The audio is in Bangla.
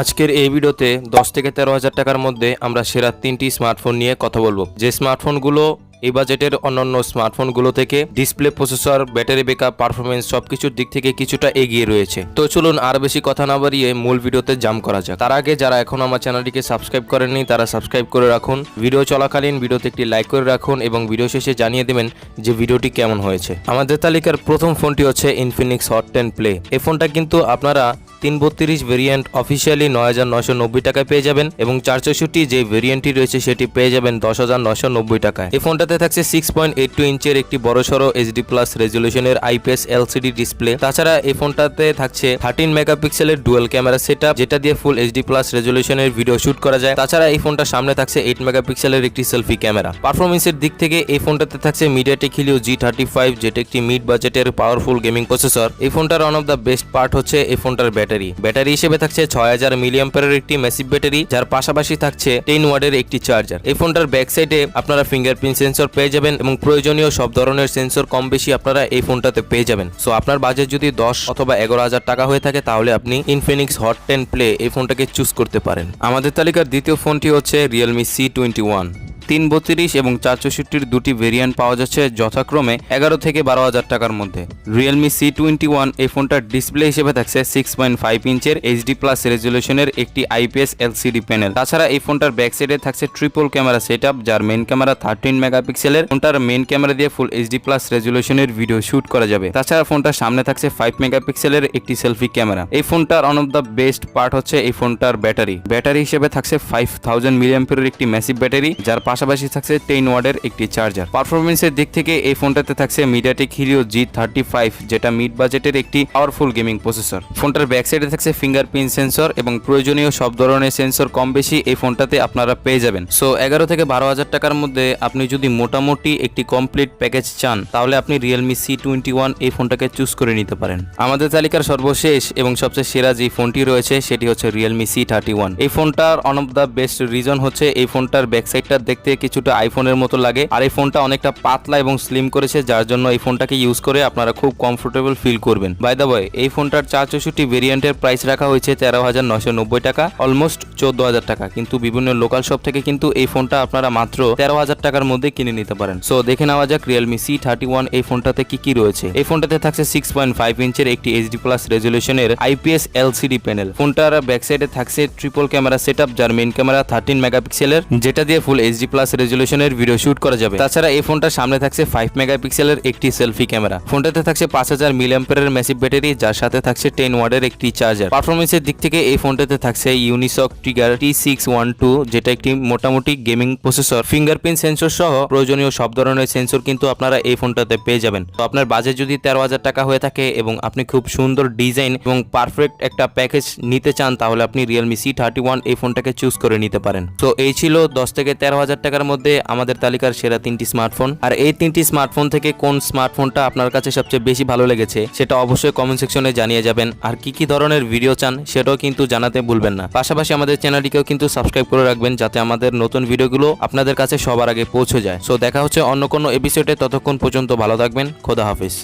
আজকের এই ভিডিওতে দশ থেকে তেরো হাজার টাকার মধ্যে আমরা সেরা তিনটি স্মার্টফোন নিয়ে কথা বলব। যে স্মার্টফোনগুলো এই বাজেটের অন্যান্য স্মার্টফোনগুলো থেকে display processor battery backup performance সবকিছুর দিক থেকে কিছুটা এগিয়ে রয়েছে। তো চলুন আর বেশি কথা না বাড়িয়ে মূল ভিডিওতে জাম করা যাক। তার আগে যারা এখন আমার চ্যানেলটিকে সাবস্ক্রাইব করেননি, তারা সাবস্ক্রাইব করে রাখুন। ভিডিও চলাকালীন ভিডিওতে একটি লাইক করে রাখুন এবং ভিডিও শেষে জানিয়ে দেবেন যে ভিডিওটি কেমন হয়েছে। আমাদের তালিকার প্রথম ফোনটি হচ্ছে ইনফিনিক্স হট টেন প্লে এই ফোনটা কিন্তু আপনারা তিন বত্রিশ ভেরিয়েন্ট অফিসিয়ালি নয় হাজার নশো নব্বই টাকায় পেয়ে যাবেন এবং চার চৌষট্টি যে ভেরিয়েন্টটি রয়েছে সেটি পেয়ে যাবেন দশ হাজার নশো নব্বই টাকায়। এই ফোনটাতে থাকছে সিক্স পয়েন্ট এইট টু ইঞ্চের একটি বড়সড় এইচডি প্লাস রেজলিউশনের আইপিএস এলসিডি ডিসপ্লে তাছাড়া এই ফোনটাতে থাকছে থার্টিন মেগাপিক্সেলের ডুয়েল ক্যামেরা সেট যেটা দিয়ে ফুল এইচডি প্লাস রেজলিউশনের ভিডিও শুট করা যায়। তাছাড়া এই ফোনটার সামনে থাকছে এইট মেগাপিক্সেলের একটি সেলফি ক্যামেরা পারফরমেন্সের দিক থেকে এই ফোনটাতে থাকছে MediaTek Helio G thirty five যেটা একটি মিড বাজেটের পাওয়ারফুল গেমিং প্রসেসর এই ফোনটার one of the best part হচ্ছে এই ফোনটার ব্যাটারি। ব্যাটারি হিসেবে থাকছে ছয় হাজার মিলিয়াম্পারের একটি ম্যাসিভ ব্যাটারি যার পাশাপাশি থাকছে টেন ওয়ার্ডের একটি চার্জার এই ফোনটার ব্যাক সাইডে আপনারা ফিঙ্গারপ্রিন্ট সেন্সর পেয়ে যাবেন এবং প্রয়োজনীয় সব ধরনের সেন্সর কম বেশি আপনারা এই ফোনটাতে পেয়ে যাবেন। সো আপনার বাজেট যদি দশ অথবা এগারো হাজার টাকা হয়ে থাকে, তাহলে আপনি ইনফিনিক্স হট টেন প্লে এই ফোনটাকে চুজ করতে পারেন। আমাদের তালিকার দ্বিতীয় ফোনটি হচ্ছে রিয়েলমি সি টোয়েন্টি ওয়ান তিন বত্রিশ এবং চার চৌষট্টির দুটি ভেরিয়েন্ট পাওয়া যাচ্ছে যথাক্রমে এগারো থেকে বারো হাজার টাকার মধ্যে। রিয়েলমি সি টোয়েন্টি ওয়ান এই ফোনটার ডিসপ্লে হিসেবে থাকছে সিক্স পয়েন্ট ফাইভ ইঞ্চের এইচডি প্লাস রেজলিউশনের একটি আইপিএস এলসিডি প্যানেল তাছাড়া এই ফোনটার ব্যাক সাইডে থাকছে ট্রিপল ক্যামেরা সেট যার মেন ক্যামেরা থার্টিন মেগাপিক্সেলের ফোনটার মেন ক্যামেরা দিয়ে ফুল এইচডি প্লাস রেজলিউশনের ভিডিও শুট করা যাবে। তাছাড়া ফোনটার সামনে থাকছে ফাইভ মেগাপিক্সেলের একটি সেলফি ক্যামেরা এই ফোনটার on of the best part হচ্ছে এই ফোনটার ব্যাটারি। ব্যাটারি হিসেবে থাকছে ফাইভ থাউজেন্ড মিলিয়াম্পের একটি ম্যাসিভ ব্যাটারি যার পাশাপাশি থাকছে টেন ওয়ার্ডের একটি চার্জার। পারফরমেন্সের দিক থেকে এই ফোনটাতে থাকছে MediaTek Helio G thirty five যেটা মিড বাজেটের একটি পাওয়ারফুল গেমিং প্রসেসর ফোনটার ব্যাক সাইডে থাকছে ফিঙ্গারপ্রিন্ট সেন্সর এবং প্রয়োজনীয় সব ধরনের সেন্সর কম বেশি এই ফোনটাতে আপনারা পেয়ে যাবেন। সো এগারো থেকে বারো হাজার টাকার মধ্যে আপনি যদি মোটামুটি একটি কমপ্লিট প্যাকেজ চান, তাহলে আপনি রিয়েলমি সি টোয়েন্টি ওয়ান এই ফোনটাকে চুজ করে নিতে পারেন। আমাদের তালিকার সর্বশেষ এবং সবচেয়ে সেরা যে ফোনটি রয়েছে, সেটি হচ্ছে রিয়েলমি সি থার্টি ওয়ান এই ফোনটার on of the best reason হচ্ছে এই ফোনটার ব্যাক সাইডটা দেখতে কিছুটা আইফোনের মতো লাগে। আর এই ফোনটা অনেকটা পাতলা এবং স্লিম করেছে, যার জন্য এই ফোনটাকে ইউজ করে আপনারা খুব কমফোর্টেবল ফিল করবেন। বাই দা বয় এই ফোনটার চার চৌষট্টি ভেরিয়েন্টের প্রাইস রাখা হয়েছে তেরো হাজার নশো নব্বই টাকা অলমোস্ট চোদ্দ হাজার টাকা। কিন্তু বিভিন্ন লোকাল শপ থেকে কিন্তু এই ফোনটা আপনারা মাত্র তেরো হাজার টাকার মধ্যে কিনে নিতে পারেন। সো দেখে নেওয়া যাক রিয়েলমি সি থার্টি ওয়ান এই ফোনটাতে কি কি রয়েছে। এই ফোনটাতে থাকছে সিক্স পয়েন্ট ফাইভ ইঞ্চের একটি এইচডি প্লাস রেজলিউশনের আইপিএস এলসিডি প্যানেল ফোনটার ব্যাক সাইডে থাকছে ট্রিপল ক্যামেরা সেট যার মেন ক্যামেরা থার্টিন মেগাপিক্সেলের যেটা দিয়ে ফুল এইচডি প্লাস রেজলিউশনের ভিডিও শুট করা যাবে। তাছাড়া এই ফোনটার সামনে থাকছে ফাইভ মেগাপিক্সেলের একটি সেলফি ক্যামেরা ফোনটাতে থাকছে পাঁচ হাজার মিলিয়াম্পারের ম্যাসিভ ব্যাটারি যার সাথে থাকছে টেন ওয়ার্ডের একটি চার্জার পারফরমেন্সের দিক থেকে এই ফোনটাতে থাকছে Unisoc Tiger T six one two যেটা একটি মোটামুটি গেমিং প্রসেসর ফিঙ্গারপ্রিন্ট সেন্সর সহ প্রয়োজনীয় সব ধরনের সেন্সর কিন্তু আপনারা এই ফোনটাতে পেয়ে যাবেন। তো আপনার বাজেট যদি তেরো হাজার টাকা হয়ে থাকে এবং আপনি খুব সুন্দর ডিজাইন এবং পারফেক্ট একটা প্যাকেজ নিতে চান, তাহলে আপনি রিয়েলমি সি থার্টি ওয়ান এই ফোনটাকে চুজ করে নিতে পারেন। তো এই ছিল দশ থেকে তেরো হাজার টাকার মধ্যে আমাদের তালিকার সেরা তিনটি স্মার্টফোন আর এই তিনটি স্মার্টফোন থেকে কোন স্মার্টফোনটা আপনার কাছে সবচেয়ে বেশি ভালো লেগেছে, সেটা অবশ্যই কমেন্ট সেকশনে জানিয়ে যাবেন। আর কি কি ধরনের ভিডিও চান, সেটাও কিন্তু জানাতে ভুলবেন না। পাশাপাশি আমাদের চ্যানেলটিকেও কিন্তু সাবস্ক্রাইব করে রাখবেন, যাতে আমাদের নতুন ভিডিওগুলো আপনাদের কাছে সবার আগে পৌঁছে যায়। সো দেখা হচ্ছে অন্য কোনো এপিসোডে ততক্ষণ পর্যন্ত ভালো থাকবেন। খোদা হাফিজ।